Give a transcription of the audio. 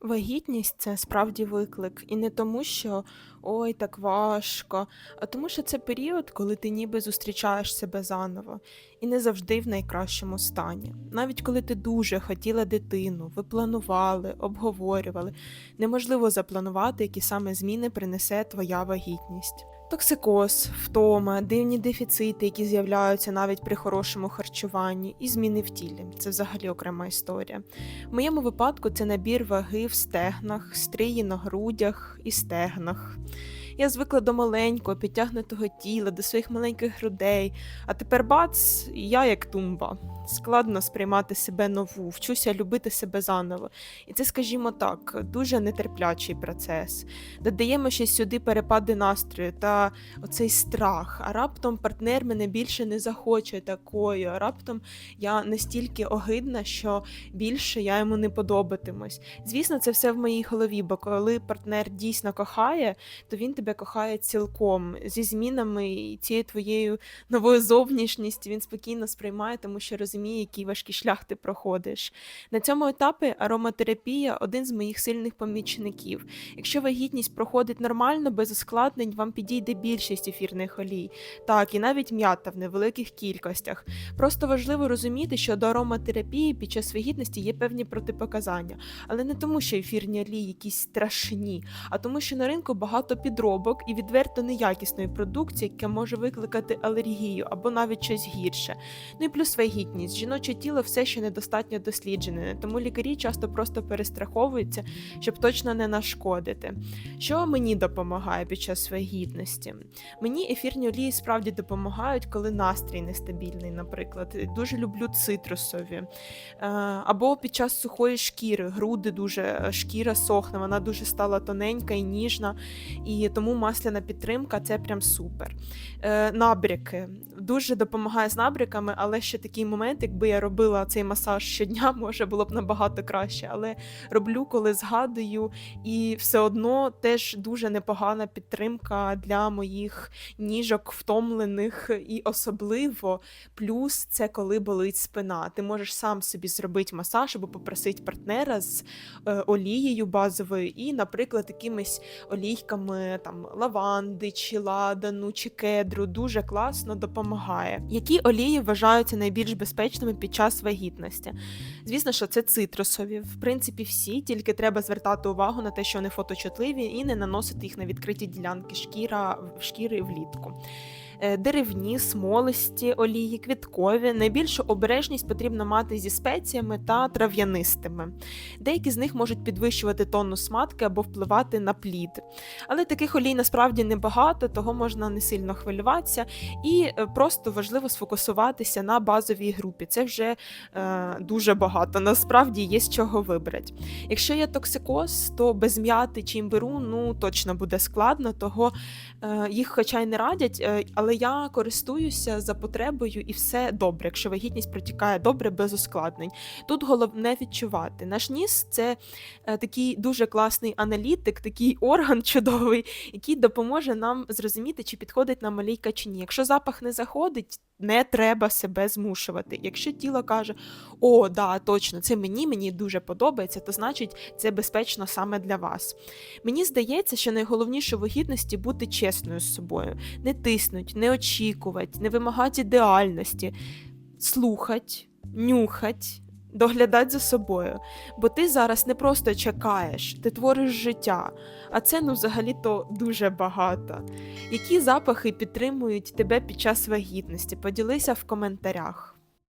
Вагітність це справді виклик, і не тому, що ой, так важко, а тому, що це період, коли ти ніби зустрічаєш себе заново і не завжди в найкращому стані. Навіть коли ти дуже хотіла дитину, ви планували, обговорювали, неможливо запланувати, які саме зміни принесе твоя вагітність. Токсикоз, втома, дивні дефіцити, які з'являються навіть при хорошому харчуванні, і зміни в тілі це взагалі окрема історія. В моєму випадку це набір ваги в стегнах, стрії на грудях і стегнах. Я звикла до маленького, підтягнутого тіла, до своїх маленьких грудей, а тепер бац, я як тумба. Складно сприймати себе нову, вчуся любити себе заново. І це, скажімо так, дуже нетерплячий процес. Додаємо ще сюди перепади настрою та оцей страх. А раптом партнер мене більше не захоче такою. А раптом я настільки огидна, що більше я йому не подобатимусь. Звісно, це все в моїй голові, бо коли партнер дійсно кохає, то він тебе кохає цілком зі змінами і цією твоєю новою зовнішністю. Він спокійно сприймає, тому що розуміє, який важкий шлях ти проходиш. На цьому етапі ароматерапія один з моїх сильних помічників. Якщо вагітність проходить нормально, без ускладнень, вам підійде більшість ефірних олій, так і навіть м'ята в невеликих кількостях. Просто важливо розуміти, що до ароматерапії під час вагітності є певні протипоказання, але не тому, що ефірні олії якісь страшні, а тому, що на ринку багато підробок і відверто неякісної продукції, яка може викликати алергію або навіть щось гірше. Ну і плюс вагітність. Жіноче тіло все ще недостатньо досліджене, тому лікарі часто просто перестраховуються, щоб точно не нашкодити. Що мені допомагає під час вагітності? Мені ефірні олії справді допомагають, коли настрій нестабільний, наприклад. Дуже люблю цитрусові. Е, Або під час сухої шкіри, груди дуже е, шкіра сохне, вона дуже стала тоненька і ніжна, і тому масляна підтримка це прям супер. Е, Набряки дуже допомагає з набряками, але ще такий момент, якби я робила цей масаж щодня, може було б набагато краще. Але роблю, коли згадую, і все одно теж дуже непогана підтримка для моїх ніжок втомлених, і особливо плюс це коли болить спина. Ти можеш сам собі зробити масаж або попросити партнера з е, олією базовою, і, наприклад, якимись олійками там лаванди, чи ладану, чи кедру. Дуже класно допомагає. Які олії вважаються найбільш безпечними під час вагітності? Звісно, що це цитрусові. В принципі, всі, тільки треба звертати увагу на те, що вони фоточутливі, і не наносити їх на відкриті ділянки шкіра, шкіри влітку. Е, Деревні, смолисті, олії, квіткові. Найбільшу обережність потрібно мати зі спеціями та трав'янистими. Деякі з них можуть підвищувати тонус матки або впливати на плід. Але таких олій насправді небагато, того можна не сильно хвилюватися, і е, просто важливо сфокусуватися на базовій групі. Це вже е, дуже багато. Насправді є з чого вибрати. Якщо є токсикоз, то без м'яти чи імбиру ну точно буде складно, того е, їх хоча й не радять, е, але я користуюся за потребою і все добре, якщо вагітність протікає добре без ускладнень. Тут головне відчувати. Наш ніс це е, такий дуже класний аналітик, такий орган чудовий, який допоможе нам зрозуміти, чи підходить нам олійка чи ні. Якщо запах не заходить, не треба себе змушувати. Якщо тіло каже, о, да, точно, це мені, мені дуже подобається, то значить це безпечно саме для вас. Мені здається, що найголовніше у вагітності бути чесною з собою, не тиснуть, не очікувати, не вимагати ідеальності, слухать, нюхать. Доглядати за собою, бо ти зараз не просто чекаєш, ти твориш життя, а це ну взагалі-то дуже багато. Які запахи підтримують тебе під час вагітності? Поділися в коментарях.